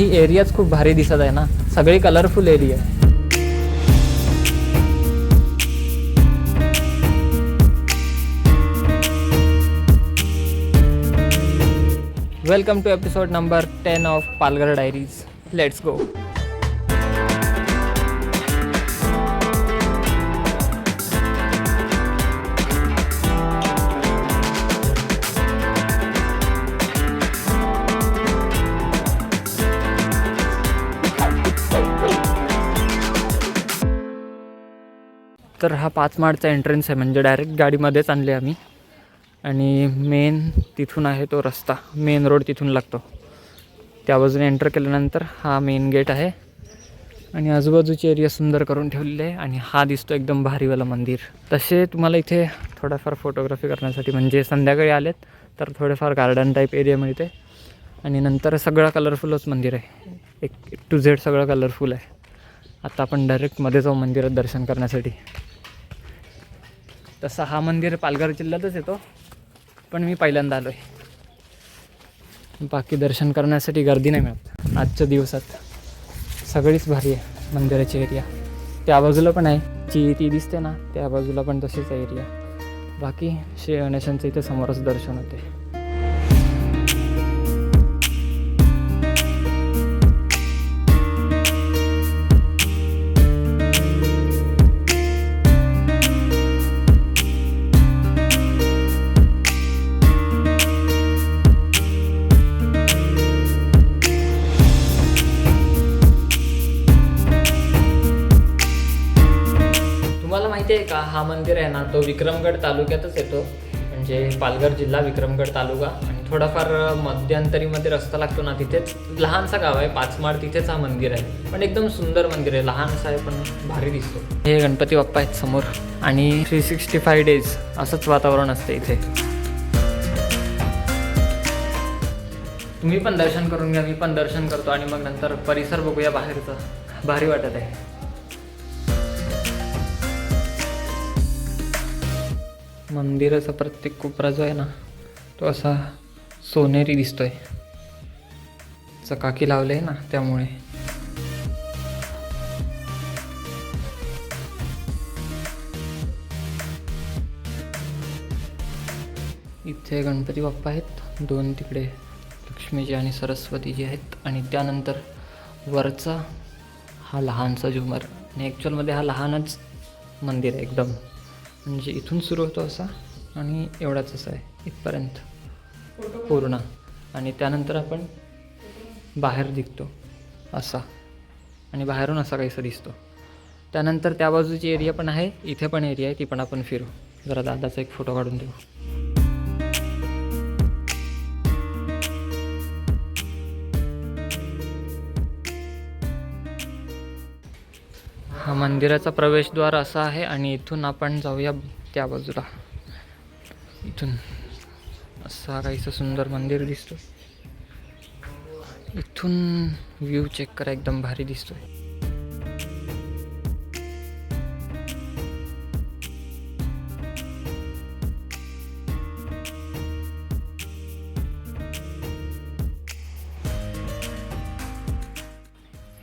ही एरियाच खूप भारी दिसत आहे ना. सगळी कलरफुल एरिया आहे. Welcome to episode number ten of Palghar diaries let's go तर हा पाच माळचा एंट्रन्स आहे. म्हणजे डायरेक्ट गाडीमध्येच आणले आम्ही. आणि मेन तिथून आहे तो रस्ता. मेन रोड तिथून लागतो. त्या बाजूने एंटर केल्यानंतर हा मेन गेट आहे. आणि आजूबाजूची एरिया सुंदर करून ठेवलेली आहे. आणि हा दिसतो एकदम भारीवाला मंदिर. तसे तुम्हाला इथे थोडाफार फोटोग्राफी करण्यासाठी म्हणजे संध्याकाळी आलेत तर थोडेफार गार्डन टाईप एरिया मिळते. आणि नंतर सगळं कलरफुलच मंदिर आहे. एक टू झेड सगळं कलरफुल आहे. आता आपण डायरेक्टमध्ये जाऊ मंदिरात दर्शन करण्यासाठी. तसा हा मंदिर पालघर जिल्ह्यातच येतो. पण मी पहिल्यांदा आलो आहे बाकी दर्शन करण्यासाठी गर्दी नाही मिळत. आजच्या दिवसात सगळीच भारी आहे मंदिराची एरिया त्या बाजूला पण आहे. जी ती दिसते ना त्या बाजूला पण तशीच एरिया बाकी श्री गणेशांचं इथं समोरच दर्शन होते तुम्हाला माहिती आहे का हा मंदिर आहे ना तो विक्रमगड तालुक्यातच येतो. म्हणजे पालघर जिल्हा विक्रमगड तालुका. आणि थोडाफार मध्यंतरीमध्ये रस्ता लागतो ना तिथेच. लहानसा गाव आहे पाचमाळ तिथेच हा मंदिर आहे. पण एकदम सुंदर मंदिर आहे लहानसा आहे पण भारी दिसतो. हे गणपती बाप्पा आहेत समोर. आणि थ्री सिक्स्टी फाय डेज असंच वातावरण असते इथे. तुम्ही पण दर्शन करून घ्या मी पण दर्शन करतो आणि मग नंतर परिसर बघूया बाहेरचा. भारी वाटत आहे. मंदिराचा प्रत्येक कोपरा जो आहे ना तो असा सोनेरी दिसतोय. चकाकी लावले आहे ना त्यामुळे. इथे गणपती बाप्पा आहेत दोन तिकडे लक्ष्मीजी आणि सरस्वतीजी आहेत आणि त्यानंतर वरचा हा लहानसा झुमर. आणि ॲक्च्युअलमध्ये हा लहानच मंदिर आहे एकदम. म्हणजे इथून सुरू होतो असा आणि एवढाच असा आहे इथपर्यंत. पूर्ण. आणि त्यानंतर आपण बाहेर दिसतो असा. आणि बाहेरून असा काहीसा दिसतो. त्यानंतर त्या बाजूची एरिया पण आहे इथे पण एरिया आहे ती पण आपण फिरू. जरा दादाचा एक फोटो काढून देऊ. मंदिराचा प्रवेशद्वार असा आहे आणि इथून आपण जाऊया त्या बाजूला. इथून असा काहीसं सुंदर मंदिर दिसतो इथून व्ह्यू चेक करा एकदम भारी दिसतोय.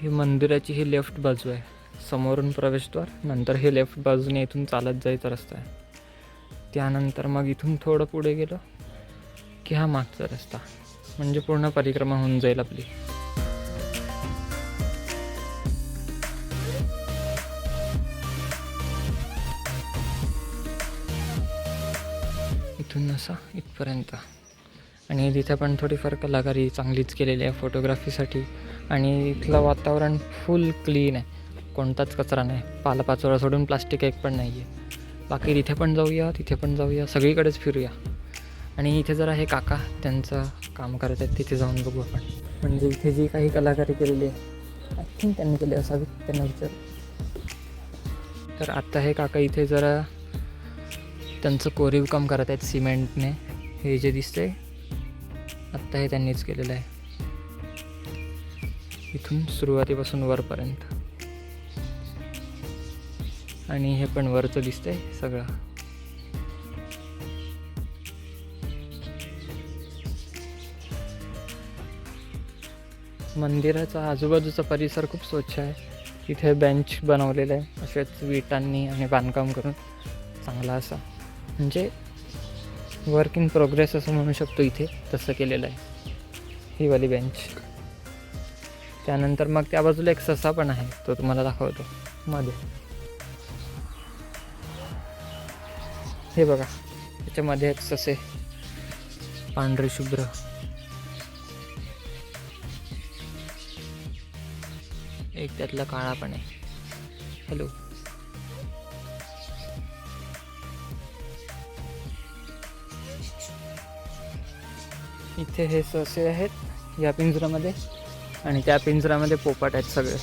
ही मंदिराची ही लेफ्ट बाजू आहे. समोरून प्रवेशद्वार नंतर हे लेफ्ट बाजूने इथून चालत जायचा रस्ता आहे. त्यानंतर मग इथून थोडं पुढे गेलो की हा मागचा रस्ता म्हणजे पूर्ण परिक्रमा होऊन जाईल आपली. इथून असा इथपर्यंत. आणि तिथे पण थोडीफार कलाकारी चांगलीच केलेली आहे फोटोग्राफीसाठी आणि इथलं वातावरण फुल क्लीन आहे. कोणताच कचरा नाही. पालापाचोळा सोडून प्लास्टिक एक पण नाही आहे बाकी तिथे पण जाऊया तिथे पण जाऊया सगळीकडेच फिरूया. आणि इथे जरा हे काका त्यांचं काम करत आहेत तिथे जाऊन बघू आपण. म्हणजे इथे जी काही कलाकारी केलेली आहे आय थिंक त्यांनी केली असावी त्यांना विचार. तर आत्ता हे काका इथे जरा त्यांचं कोरीव काम करत आहेत सिमेंटने. हे जे दिसतंय आत्ता हे त्यांनीच केलेलं आहे. इथून सुरुवातीपासून वरपर्यंत. आणि हे पण वरचं दिसतंय सगळं. मंदिराचा आजूबाजूचा परिसर खूप स्वच्छ आहे. इथे बेंच बनवलेले आहे. असेच विटांनी आणि बांधकाम करून चांगला असा. म्हणजे वर्क इन प्रोग्रेस असं म्हणू शकतो इथे. तसं केलेलं आहे. ही वाली बेंच त्यानंतर मग त्या बाजूला एक ससा पण आहे. तो तुम्हाला दाखवतो. मध्ये. हे बघा त्याच्यामध्ये एक ससे. पांढरे शुभ्र. एक त्यातला काळा पण आहे. हॅलो इथे हे ससे आहेत या पिंजऱ्यामध्ये. आणि त्या पिंजऱ्यामध्ये पोपट आहेत सगळे.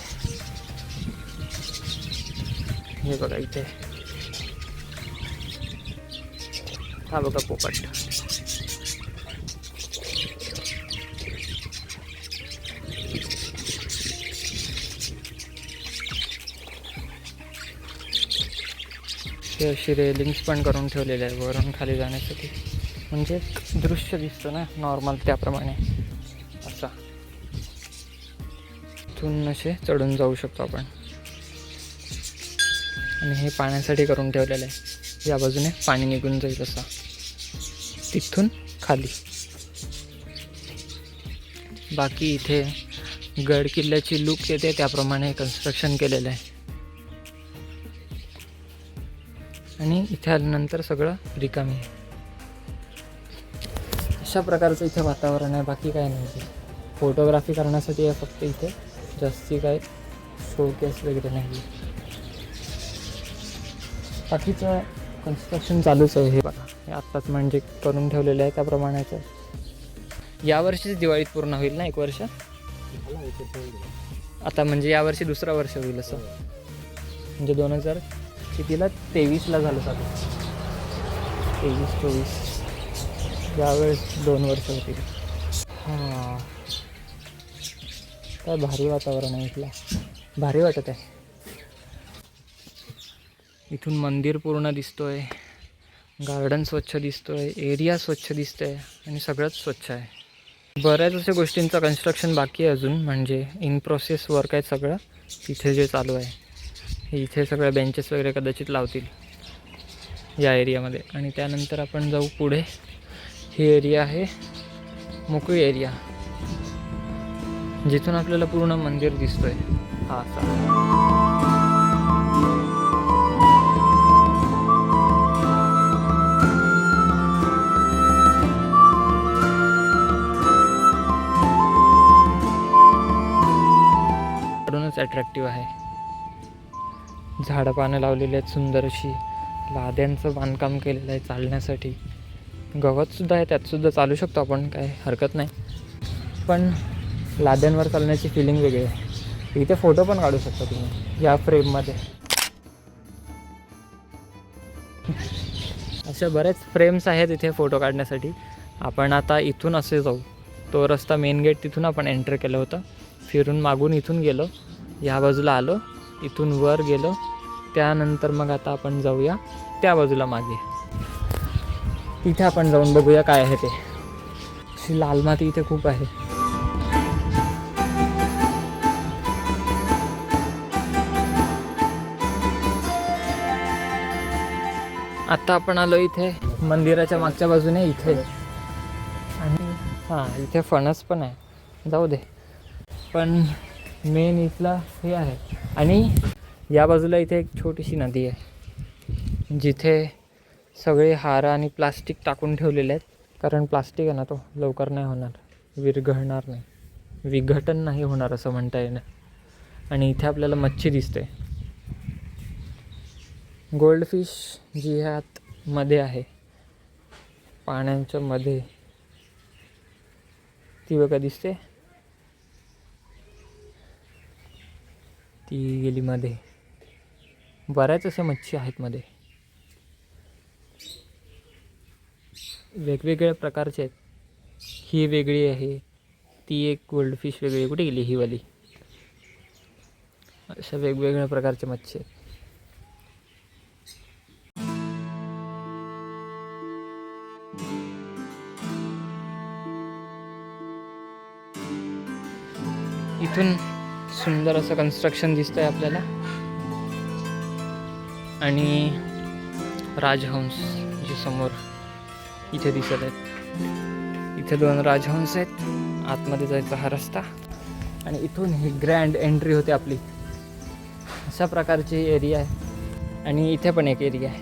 हे बघा इथे. हा बघा पोपट. हे अशी रेलिंग्स पण करून ठेवलेले आहे वरून खाली जाण्यासाठी. म्हणजे एक दृश्य दिसतं ना नॉर्मल त्याप्रमाणे. असा. इथून असे चढून जाऊ शकतो आपण. आणि हे पाण्यासाठी करून ठेवलेलं आहे. या बाजूने पाणी निघून जाईल असं. तिथून खाली. बाकी इथे गड किल्ल्याची लूक येते त्याप्रमाणे कन्स्ट्रक्शन केलेलं आहे. आणि इथे आल्यानंतर सगळं रिकामी आहे. अशा प्रकारचं इथे वातावरण आहे बाकी काय नाही फोटोग्राफी करण्यासाठी आहे फक्त इथे. जास्ती काय शोकेस वगैरे नाही बाकीचं कन्स्ट्रक्शन चालूच आहे हे बघा. हे आत्ताच म्हणजे करून ठेवलेलं आहे त्याप्रमाणेच आहे यावर्षीच दिवाळीत पूर्ण होईल ना एक वर्ष? आता म्हणजे यावर्षी दुसरं वर्ष होईल असं. म्हणजे दोन हजार कितीला? तेवीसला झालं चालू. तेवीस चोवीस. यावेळेस दोन वर्ष होतील. हां. काय भारी वातावरण आहे इथलं. भारी वाटत आहे. इथून मंदिर पूर्ण दिसतोय. गार्डन स्वच्छ दिसतोय. एरिया स्वच्छ दिसतोय. आणि सगळंच स्वच्छ आहे. बऱ्याच अशा गोष्टींचं कन्स्ट्रक्शन बाकी आहे अजून. म्हणजे इन प्रोसेस वर्क आहे सगळं. तिथे जे चालू आहे. हे इथे सगळ्या बेंचेस वगैरे कदाचित लावतील. या एरियामध्ये आणि त्यानंतर आपण जाऊ पुढे. ही एरिया आहे मोकळी एरिया जिथून आपल्याला पूर्ण मंदिर दिसतोय. हा असा. अट्रॅक्टिव्ह आहे. झाडं पानं लावलेली आहेत सुंदर अशी. लाद्यांचं बांधकाम केलेलं आहे चालण्यासाठी. गवतसुद्धा आहे त्यातसुद्धा चालू शकतो आपण काय हरकत नाही. पण लाद्यांवर चालण्याची फिलिंग वेगळी आहे. इथे फोटो पण काढू शकता तुम्ही या फ्रेममध्ये अशा बरेच फ्रेम्स आहेत इथे फोटो काढण्यासाठी. आपण आता इथून असे जाऊ. तो रस्ता मेन गेट तिथून आपण एंटर केलं होतं. फिरून मागून इथून गेलो. ह्या बाजूला आलो इथून वर गेलो. त्यानंतर मग आता आपण जाऊया त्या बाजूला मागे. तिथे आपण जाऊन बघूया काय आहे ते. अशी लाल माती इथे खूप आहे. आता आपण आलो इथे मंदिराच्या मागच्या बाजूने इथे. आणि हां इथे फणस पण आहे. जाऊ दे. पण मेन इथला हे आहे. आणि या बाजूला इथे एक छोटीशी नदी आहे. जिथे सगळे हार आणि प्लास्टिक टाकून ठेवलेले आहेत. कारण प्लास्टिक आहे ना तो लवकर नाही होणार. विरघळणार नाही. विघटन नाही होणार असं म्हणता येणार. आणि इथे आपल्याला मच्छी दिसते. गोल्डफिश जी ह्यात मध्ये आहे. पाण्याच्या मध्ये. ती बघा दिसते. ती गेली मध्ये. बऱ्याच अशा मच्छी आहेत मध्ये. वेगवेगळ्या प्रकारचे आहेत. ही वेगळी आहे. ती एक गोल्ड फिश वेगळी. कुठे गेली ही वाली? अशा वेगवेगळ्या प्रकारच्या मच्छी आहेत. इथून सुंदर असं कन्स्ट्रक्शन दिसतंय आपल्याला. आणि राजहंस जे समोर इथे दिसत आहेत. इथे दोन राजहंस आहेत. आतमध्ये जायचा हा रस्ता. आणि इथून ही ग्रँड एंट्री होते आपली. अशा प्रकारची एरिया आहे. आणि इथे पण एक एरिया आहे.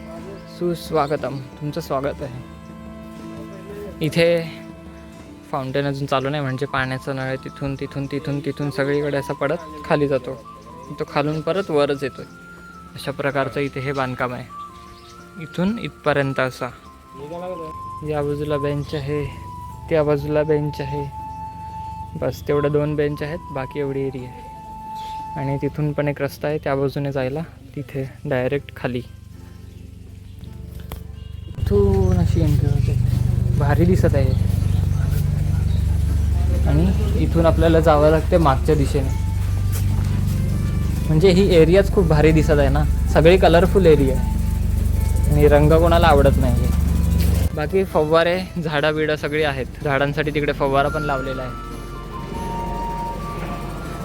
सुस्वागतम. तुमचं स्वागत आहे. इथे फाउंटेन अजून चालू नाही म्हणजे पाण्याचा नळ आहे तिथून तिथून तिथून तिथून सगळीकडे असा पडत खाली जातो. तो खालून परत वरच येतो अशा प्रकारचं इथे हे बांधकाम आहे. इथून इथपर्यंत असा. या बाजूला बेंच आहे त्या बाजूला बेंच आहे. बस तेवढं दोन बेंच आहेत बाकी एवढी एरिया आहे. आणि तिथून पण एक रस्ता आहे त्या बाजूने जायला. तिथे डायरेक्ट खाली. इथून अशी एंट्री होते. भारी दिसत आहे. इथून आपल्याला जावं लागते मागच्या दिशेने. म्हणजे ही एरियाच खूप भारी दिसत आहे ना. सगळी कलरफुल एरिया आहे. आणि रंग कोणाला आवडत नाही. आहे बाकी फव्वारे झाडं बिडं सगळी आहेत. झाडांसाठी तिकडे फव्वारा पण लावलेला आहे.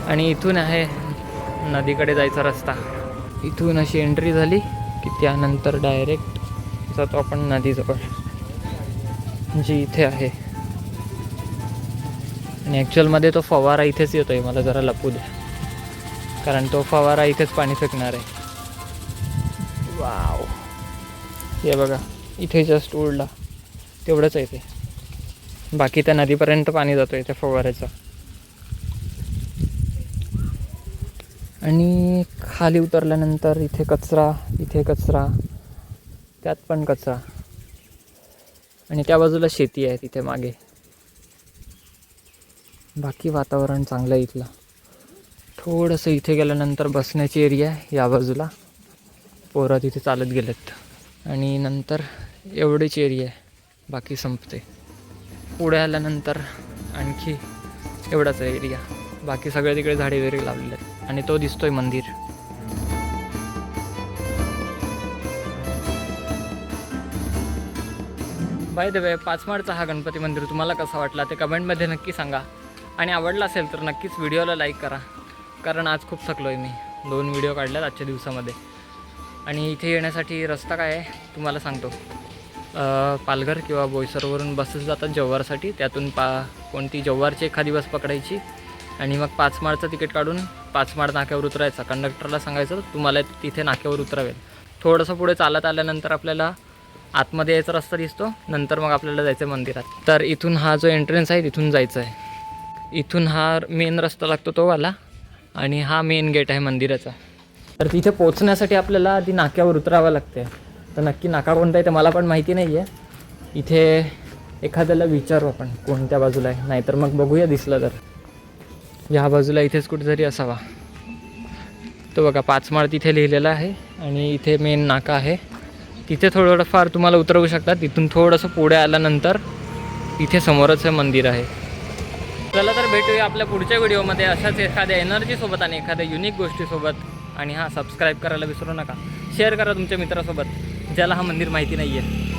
आणि इथून आहे नदीकडे जायचा रस्ता. इथून अशी एंट्री झाली की त्यानंतर डायरेक्ट जातो आपण नदीजवळ जी इथे आहे. आणि ॲक्च्युअलमध्ये तो फवारा इथेच येतो आहे मला जरा लपू द्या. कारण तो फवारा इथेच पाणी फेकणार आहे. वाव हे बघा इथे जस्ट उडला. तेवढंच आहे ते. बाकी त्या नदीपर्यंत पाणी जातो आहे त्या फवाऱ्याचं. आणि खाली उतरल्यानंतर इथे कचरा इथे कचरा त्यात पण कचरा. आणि त्या बाजूला शेती आहे तिथे मागे. बाकी वातावरण चांगलं आहे इथलं. थोडंसं इथे गेल्यानंतर बसण्याची एरिया आहे या बाजूला. पोरं तिथे चालत गेलेत. आणि नंतर एवढीच एरिया आहे बाकी संपते. पुढे आल्यानंतर आणखी एवढाच एरिया बाकी सगळे तिकडे झाडे वगैरे लावलेले आहेत. आणि तो दिसतोय मंदिर. बाय द वे पाचमाडचा हा गणपती मंदिर तुम्हाला कसा वाटला ते कमेंटमध्ये नक्की सांगा. आणि आवडला असेल तर नक्कीच व्हिडिओला लाईक करा. कारण आज खूप थकलो आहे मी. दोन व्हिडिओ काढल्यात आजच्या दिवसामध्ये. आणि इथे येण्यासाठी रस्ता काय आहे तुम्हाला सांगतो. पालघर किंवा बोईसरवरून बसेस जातात जव्हारसाठी. त्यातून पा कोणती जव्हारची एखादी बस पकडायची. आणि मग पाच माळचं तिकीट काढून पाच माळ नाक्यावर उतरायचा. कंडक्टरला सांगायचं तुम्हाला तिथे नाक्यावर उतरावेल. थोडंसं पुढे चालत आल्यानंतर आपल्याला आतमध्ये यायचा रस्ता दिसतो. नंतर मग आपल्याला जायचं आहे मंदिरात. तर इथून हा जो एंट्रन्स आहे तिथून जायचं आहे इथून हा मेन रस्ता लागतो तो वाला आणि हा मेन गेट आहे मंदिराचा. तर तिथे पोचण्यासाठी आपल्याला ती नाक्यावर उतरावं लागते तर नक्की नाका कोणता आहे ते मला पण माहिती नाही आहे इथे एखाद्याला विचारू आपण कोणत्या बाजूला आहे. नाहीतर मग बघूया दिसलं तर. ह्या बाजूला इथेच कुठेतरी असावा. तो बघा पाच माळ तिथे लिहिलेला आहे आणि इथे मेन नाका आहे. तिथे थोडंफार तुम्हाला उतरवू शकतात तिथून थोडंसं पुढे आल्यानंतर इथे समोरच हे मंदिर आहे. चला तर भेटूया आपल्या पुढच्या व्हिडिओमध्ये अशाच एखाद्या एनर्जीसोबत आणि एखाद्या युनिक गोष्टीसोबत. आणि हां सबस्क्राईब करायला विसरू नका. शेअर करा तुमच्या मित्रासोबत ज्याला हा मंदिर माहिती नाही आहे